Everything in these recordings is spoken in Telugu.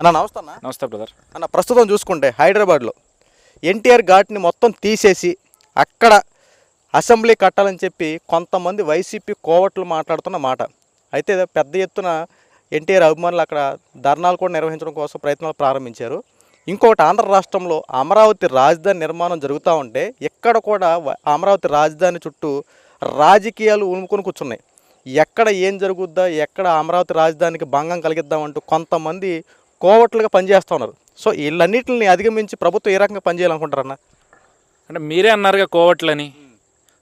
అన్న నమస్తే అన్న. నమస్తే బ్రదర్. అన్న ప్రస్తుతం చూసుకుంటే హైదరాబాద్లో ఎన్టీఆర్ ఘాట్ని మొత్తం తీసేసి అక్కడ అసెంబ్లీ కట్టాలని చెప్పి కొంతమంది వైసీపీ కోవట్లు మాట్లాడుతున్న మాట. అయితే పెద్ద ఎత్తున ఎన్టీఆర్ అభిమానులు అక్కడ ధర్నాలు కూడా నిర్వహించడం కోసం ప్రయత్నాలు ప్రారంభించారు. ఇంకొకటి ఆంధ్ర రాష్ట్రంలో అమరావతి రాజధాని నిర్మాణం జరుగుతూ ఉంటే ఇక్కడ కూడా అమరావతి రాజధాని చుట్టూ రాజకీయాలు ఉనుకొని కూర్చున్నాయి. ఎక్కడ ఏం జరుగుద్దా ఎక్కడ అమరావతి రాజధానికి భంగం కలిగిద్దామంటూ కొంతమంది కోవట్లుగా పనిచేస్తూ ఉన్నారు. సో వీళ్ళన్నిటిని అధిగమించి ప్రభుత్వం ఏ రకంగా పనిచేయాలనుకుంటారన్న? అంటే మీరే అన్నారుగా కోవట్లని.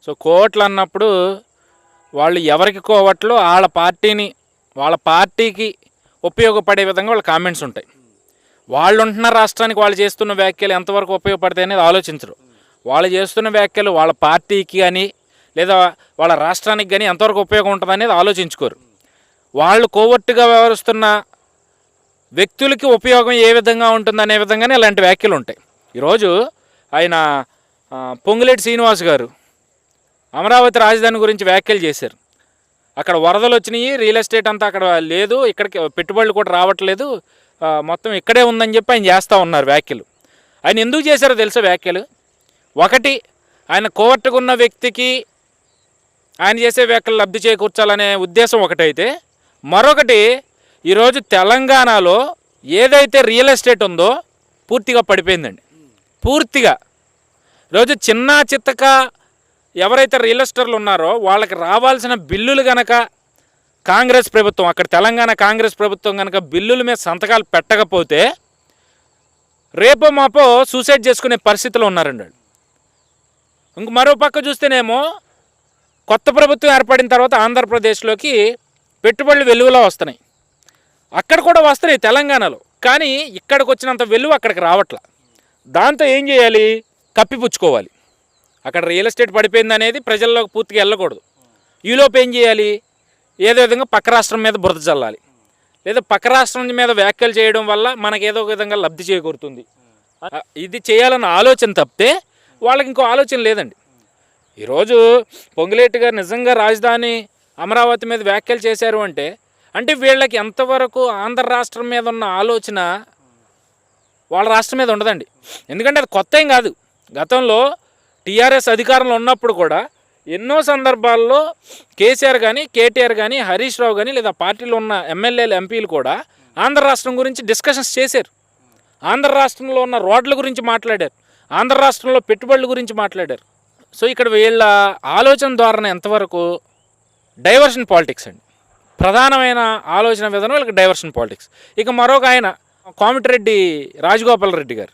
సో కోవట్లు అన్నప్పుడు వాళ్ళు ఎవరికి కోవట్లు వాళ్ళ పార్టీని వాళ్ళ పార్టీకి ఉపయోగపడే విధంగా వాళ్ళ కామెంట్స్ ఉంటాయి. వాళ్ళు ఉంటున్న రాష్ట్రానికి వాళ్ళు చేస్తున్న వ్యాఖ్యలు ఎంతవరకు ఉపయోగపడతాయి అనేది ఆలోచించరు. వాళ్ళు చేస్తున్న వ్యాఖ్యలు వాళ్ళ పార్టీకి కానీ లేదా వాళ్ళ రాష్ట్రానికి కానీ ఎంతవరకు ఉపయోగం ఉంటుంది అనేది ఆలోచించుకోరు. వాళ్ళు కోవట్టుగా వ్యవహరిస్తున్న వ్యక్తులకి ఉపయోగం ఏ విధంగా ఉంటుందనే విధంగానే ఇలాంటి వ్యాఖ్యలు ఉంటాయి ఈరోజు ఆయన పొంగులేటి శ్రీనివాస్ గారు అమరావతి రాజధాని గురించి వ్యాఖ్యలు చేశారు. అక్కడ వరదలు వచ్చినాయి రియల్ ఎస్టేట్ అంతా అక్కడ లేదు ఇక్కడికి పెట్టుబడులు కూడా రావట్లేదు మొత్తం ఇక్కడే ఉందని చెప్పి ఆయన చేస్తూ ఉన్నారు వ్యాఖ్యలు. ఆయన ఎందుకు చేశారో తెలుసా వ్యాఖ్యలు? ఒకటి ఆయన కోర్టుకున్న వ్యక్తికి ఆయన చేసే వ్యాఖ్యలు లబ్ధి చేకూర్చాలనే ఉద్దేశం ఒకటైతే మరొకటి ఈరోజు తెలంగాణలో ఏదైతే రియల్ ఎస్టేట్ ఉందో పూర్తిగా పడిపోయిందండి. పూర్తిగా. ఈరోజు చిన్న చిత్తక ఎవరైతే రియల్ ఎస్టేట్లు ఉన్నారో వాళ్ళకి రావాల్సిన బిల్లులు గనక కాంగ్రెస్ ప్రభుత్వం అక్కడ తెలంగాణ కాంగ్రెస్ ప్రభుత్వం కనుక బిల్లుల మీద సంతకాలు పెట్టకపోతే రేపో మాపో సూసైడ్ చేసుకునే పరిస్థితిలో ఉన్నారండి ఇంక మరో పక్క చూస్తేనేమో కొత్త ప్రభుత్వం ఏర్పడిన తర్వాత ఆంధ్రప్రదేశ్లోకి పెట్టుబడులు వెలువలో వస్తున్నాయి. అక్కడ కూడా వస్తున్నాయి తెలంగాణలో. కానీ ఇక్కడికి వచ్చినంత వెలువ అక్కడికి రావట్లా. దాంతో ఏం చేయాలి? కప్పిపుచ్చుకోవాలి అక్కడ రియల్ ఎస్టేట్ పడిపోయింది అనేది ప్రజల్లోకి పూర్తిగా వెళ్ళకూడదు. ఈలోపు ఏం చేయాలి? ఏదో విధంగా పక్క రాష్ట్రం మీద బురద చల్లాలి. లేదా పక్క రాష్ట్రం మీద వ్యాఖ్యలు చేయడం వల్ల మనకి ఏదో ఒక విధంగా లబ్ధి చేకూరుతుంది. ఇది చేయాలన్న ఆలోచన తప్పితే వాళ్ళకి ఇంకో ఆలోచన లేదండి. ఈరోజు పొంగులేటి గారు నిజంగా రాజధాని అమరావతి మీద వ్యాఖ్యలు చేశారు అంటే అంటే వీళ్ళకి ఎంతవరకు ఆంధ్ర రాష్ట్రం మీద ఉన్న ఆలోచన వాళ్ళ రాష్ట్రం మీద ఉండదండి. ఎందుకంటే అది కొత్త ఏం కాదు. గతంలో టీఆర్ఎస్ అధికారంలో ఉన్నప్పుడు కూడా ఎన్నో సందర్భాల్లో కేసీఆర్ కానీ కేటీఆర్ కానీ హరీష్ రావు కానీ లేదా పార్టీలో ఉన్న ఎమ్మెల్యేలు ఎంపీలు కూడా ఆంధ్ర రాష్ట్రం గురించి డిస్కషన్స్ చేశారు. ఆంధ్ర రాష్ట్రంలో ఉన్న రోడ్ల గురించి మాట్లాడారు. ఆంధ్ర రాష్ట్రంలో పెట్టుబడుల గురించి మాట్లాడారు. సో ఇక్కడ వీళ్ళ ఆలోచన ద్వారా ఎంతవరకు డైవర్షన్ పాలిటిక్స్ అండి. ప్రధానమైన ఆలోచన విధానం వీళ్ళకి డైవర్షన్ పాలిటిక్స్. ఇక మరొక ఆయన కోమటిరెడ్డి రాజగోపాల్ రెడ్డి గారు.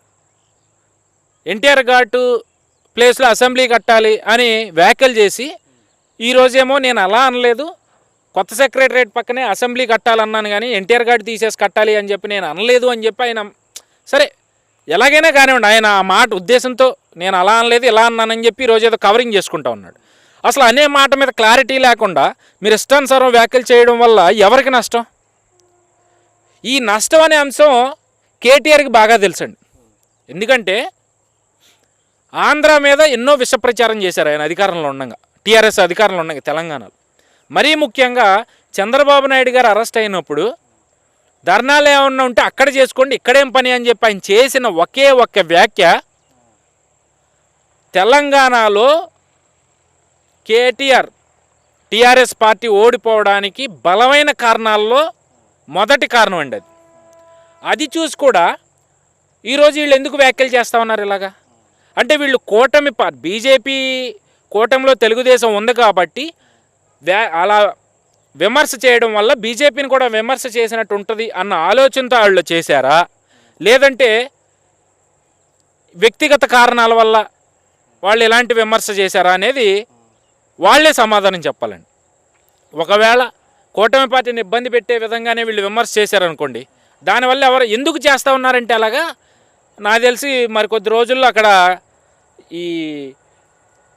ఎన్టీఆర్ ఘాటు ప్లేస్లో అసెంబ్లీ కట్టాలి అని వ్యాఖ్యలు చేసి ఈరోజేమో నేను అలా అనలేదు కొత్త సెక్రటరేట్ పక్కనే అసెంబ్లీ కట్టాలన్నాను కానీ ఎన్టీఆర్ ఘాట్ తీసేసి కట్టాలి అని చెప్పి నేను అనలేదు అని చెప్పి ఆయన సరే ఎలాగైనా కానివ్వండి ఆయన ఆ మాట ఉద్దేశంతో నేను అలా అనలేదు ఇలా అన్నానని చెప్పి ఈరోజు ఏదో కవరింగ్ చేసుకుంటా ఉన్నాడు. అసలు అనే మాట మీద క్లారిటీ లేకుండా మీరు ఇష్టానుసారం వ్యాఖ్యలు చేయడం వల్ల ఎవరికి నష్టం? ఈ నష్టం అనే అంశం కేటీఆర్కి బాగా తెలుసండి. ఎందుకంటే ఆంధ్ర మీద ఎన్నో విష ప్రచారం చేశారు ఆయన అధికారంలో ఉండగా టీఆర్ఎస్ అధికారంలో ఉండగా తెలంగాణలో. మరీ ముఖ్యంగా చంద్రబాబు నాయుడు గారు అరెస్ట్ అయినప్పుడు ధర్నాలు ఏమన్నా ఉంటే అక్కడ చేసుకోండి ఇక్కడేం పని అని చెప్పి ఆయన చేసిన ఒకే ఒక్క వ్యాఖ్య తెలంగాణలో కేటీఆర్ టీఆర్ఎస్ పార్టీ ఓడిపోవడానికి బలమైన కారణాల్లో మొదటి కారణం అండి అది. అది చూసి కూడా ఈరోజు వీళ్ళు ఎందుకు వ్యాఖ్యలు చేస్తూ ఉన్నారు ఇలాగా? అంటే వీళ్ళు కూటమి పా- బీజేపీ కూటమిలో తెలుగుదేశం ఉంది కాబట్టి వ్యా అలా విమర్శ చేయడం వల్ల బీజేపీని కూడా విమర్శ చేసినట్టు ఉంటుంది అన్న ఆలోచనతో వాళ్ళు చేశారా? లేదంటే వ్యక్తిగత కారణాల వల్ల వాళ్ళు ఎలాంటి విమర్శ చేశారా అనేది వాళ్ళే సమాధానం చెప్పాలండి. ఒకవేళ కూటమి పార్టీని ఇబ్బంది పెట్టే విధంగానే వీళ్ళు విమర్శ చేశారనుకోండి దానివల్ల ఎవరు ఎందుకు చేస్తూ ఉన్నారంటే అలాగా నాకు తెలిసి మరి కొద్ది రోజుల్లో అక్కడ ఈ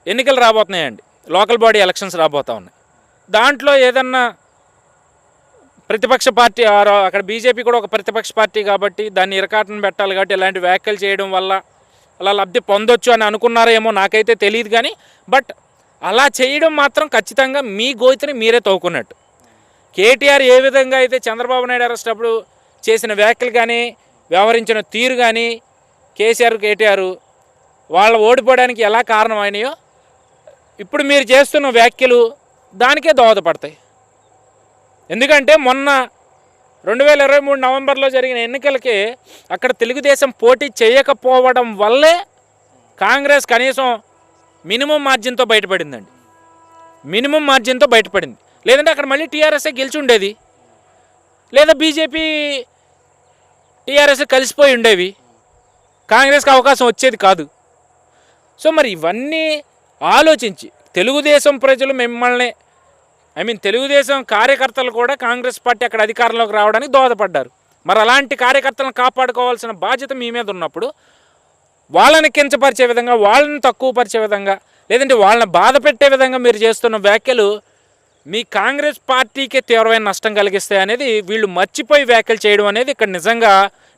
ఎన్నికలు రాబోతున్నాయండి. లోకల్ బాడీ ఎలక్షన్స్ రాబోతూ ఉన్నాయి. దాంట్లో ఏదన్నా ప్రతిపక్ష పార్టీ అక్కడ బీజేపీ కూడా ఒక ప్రతిపక్ష పార్టీ కాబట్టి దాన్ని ఇరకాటం పెట్టాలి కాబట్టి ఇలాంటి వ్యాఖ్యలు చేయడం వల్ల అలా లబ్ధి పొందొచ్చు అని అనుకున్నారేమో నాకైతే తెలియదు కానీ బట్ అలా చేయడం మాత్రం ఖచ్చితంగా మీ గోతిని మీరే తవ్వుకున్నట్టు కేటీఆర్ ఏ విధంగా అయితే చంద్రబాబు నాయుడు అరెస్ట్ అప్పుడు చేసిన వ్యాఖ్యలు కానీ వ్యవహరించిన తీరు కానీ కేసీఆర్ కేటీఆర్ వాళ్ళు ఓడిపోవడానికి ఎలా కారణమైనాయో ఇప్పుడు మీరు చేస్తున్న వ్యాఖ్యలు దానికే దోహదపడతాయి. ఎందుకంటే మొన్న రెండు వేల ఇరవై మూడు నవంబర్లో జరిగిన ఎన్నికలకి అక్కడ తెలుగుదేశం పోటీ చేయకపోవడం వల్లే కాంగ్రెస్ కనీసం మినిమం మార్జిన్తో బయటపడిందండి. మినిమం మార్జిన్తో బయటపడింది. లేదంటే అక్కడ మళ్ళీ టీఆర్ఎస్ఏ గెలిచి ఉండేది. లేదా బీజేపీ టీఆర్ఎస్ కలిసిపోయి ఉండేవి. కాంగ్రెస్కి అవకాశం వచ్చేది కాదు. సో మరి ఇవన్నీ ఆలోచించి తెలుగుదేశం ప్రజలు మిమ్మల్ని ఐ మీన్ తెలుగుదేశం కార్యకర్తలు కూడా కాంగ్రెస్ పార్టీ అక్కడ అధికారంలోకి రావడానికి దోహదపడ్డారు. మరి అలాంటి కార్యకర్తలను కాపాడుకోవాల్సిన బాధ్యత మీ మీద ఉన్నప్పుడు వాళ్ళని కించపరిచే విధంగా వాళ్ళని తక్కువపరిచే విధంగా లేదంటే వాళ్ళని బాధ పెట్టే విధంగా మీరు చేస్తున్న వ్యాఖ్యలు మీ కాంగ్రెస్ పార్టీకే తీవ్రమైన నష్టం కలిగిస్తాయి అనేది వీళ్ళు మర్చిపోయి వ్యాఖ్యలు చేయడం అనేది ఇక్కడ నిజంగా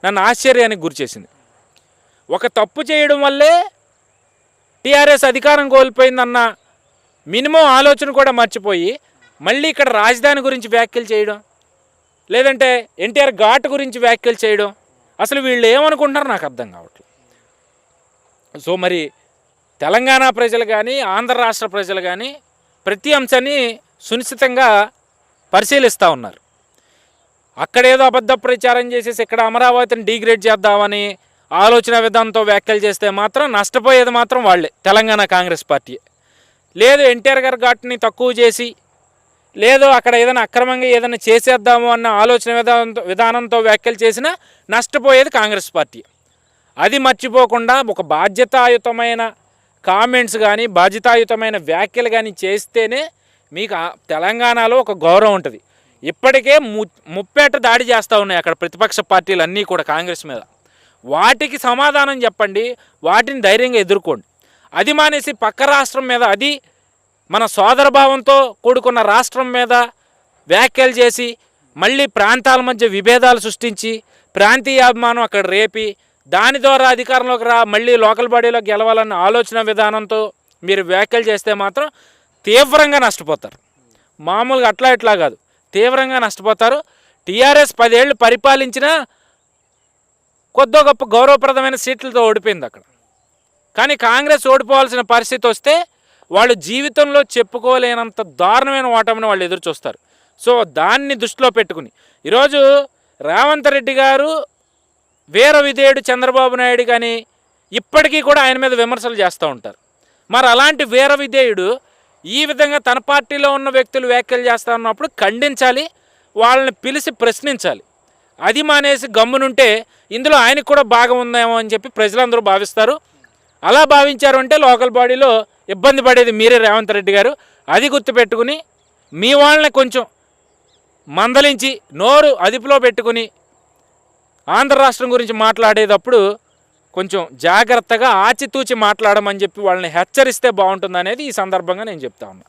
నన్ను ఆశ్చర్యానికి గురిచేసింది ఒక తప్పు చేయడం వల్లే టీఆర్ఎస్ అధికారం కోల్పోయిందన్న మినిమం ఆలోచన కూడా మర్చిపోయి మళ్ళీ ఇక్కడ రాజధాని గురించి వ్యాఖ్యలు చేయడం లేదంటే ఎన్టీఆర్ ఘాట్ గురించి వ్యాఖ్యలు చేయడం అసలు వీళ్ళు ఏమనుకుంటున్నారో నాకు అర్థం కావట్లేదు. సో మరి తెలంగాణ ప్రజలు కానీ ఆంధ్ర రాష్ట్ర ప్రజలు కానీ ప్రతి అంశాన్ని సునిశ్చితంగా పరిశీలిస్తూ ఉన్నారు. అక్కడేదో అబద్ధ ప్రచారం చేసేసి ఇక్కడ అమరావతిని డిగ్రేడ్ చేద్దామని ఆలోచన విధానంతో వ్యాఖ్యలు చేస్తే మాత్రం నష్టపోయేది మాత్రం వాళ్ళే తెలంగాణ కాంగ్రెస్ పార్టీ. లేదు ఎన్టీఆర్ గారి ఘాట్ని తక్కువ చేసి లేదు అక్కడ ఏదైనా అక్రమంగా ఏదైనా చేసేద్దాము అన్న ఆలోచన విధానంతో విధానంతో వ్యాఖ్యలు చేసినా నష్టపోయేది కాంగ్రెస్ పార్టీ. అది మర్చిపోకుండా ఒక బాధ్యతాయుతమైన కామెంట్స్ కానీ బాధ్యతాయుతమైన వ్యాఖ్యలు కానీ చేస్తేనే మీకు తెలంగాణలో ఒక గౌరవం ఉంటుంది. ఇప్పటికే ము ముప్పేట దాడి చేస్తూ ఉన్నాయి అక్కడ ప్రతిపక్ష పార్టీలు అన్నీ కూడా కాంగ్రెస్ మీద. వాటికి సమాధానం చెప్పండి వాటిని ధైర్యంగా ఎదుర్కోండి. అది మానేసి పక్క రాష్ట్రం మీద అది మన సోదరభావంతో కూడుకున్న రాష్ట్రం మీద వ్యాఖ్యలు చేసి మళ్ళీ ప్రాంతాల మధ్య విభేదాలు సృష్టించి ప్రాంతీయాభిమానం అక్కడ రేపి దాని ద్వారా అధికారంలోకి రా మళ్ళీ లోకల్ బాడీలో గెలవాలన్న ఆలోచన విధానంతో మీరు వ్యాఖ్యలు చేస్తే మాత్రం తీవ్రంగా నష్టపోతారు. మామూలుగా అట్లా ఇట్లా కాదు. తీవ్రంగా నష్టపోతారు. టీఆర్ఎస్ పదేళ్ళు పరిపాలించిన కొద్దో గొప్ప గౌరవప్రదమైన సీట్లతో ఓడిపోయింది అక్కడ. కానీ కాంగ్రెస్ ఓడిపోవాల్సిన పరిస్థితి వస్తే వాళ్ళు జీవితంలో చెప్పుకోలేనంత దారుణమైన ఓటమిని వాళ్ళు ఎదురు చూస్తారు. సో దాన్ని దృష్టిలో పెట్టుకుని ఈరోజు రేవంత్ రెడ్డి గారు వీర విధేయుడు చంద్రబాబు నాయుడు కానీ ఇప్పటికీ కూడా ఆయన మీద విమర్శలు చేస్తూ ఉంటారు. మరి అలాంటి వీర విధేయుడు ఈ విధంగా తన పార్టీలో ఉన్న వ్యక్తులు వ్యాఖ్యలు చేస్తా ఉన్నప్పుడు ఖండించాలి వాళ్ళని పిలిచి ప్రశ్నించాలి. అది మానేసి గమ్మునుంటే ఇందులో ఆయనకు కూడా భాగం ఉందేమో అని చెప్పి ప్రజలందరూ భావిస్తారు. అలా భావించారు అంటే లోకల్ బాడీలో ఇబ్బంది పడేది మీరే రేవంత్ రెడ్డి గారు. అది గుర్తుపెట్టుకుని మీ వాళ్ళని కొంచెం మందలించి నోరు అదుపులో పెట్టుకుని ఆంధ్ర రాష్ట్రం గురించి మాట్లాడేటప్పుడు కొంచెం జాగ్రత్తగా ఆచితూచి మాట్లాడమని చెప్పి వాళ్ళని హెచ్చరిస్తే బాగుంటుంది అనేది ఈ సందర్భంగా నేను చెప్తా ఉన్నా.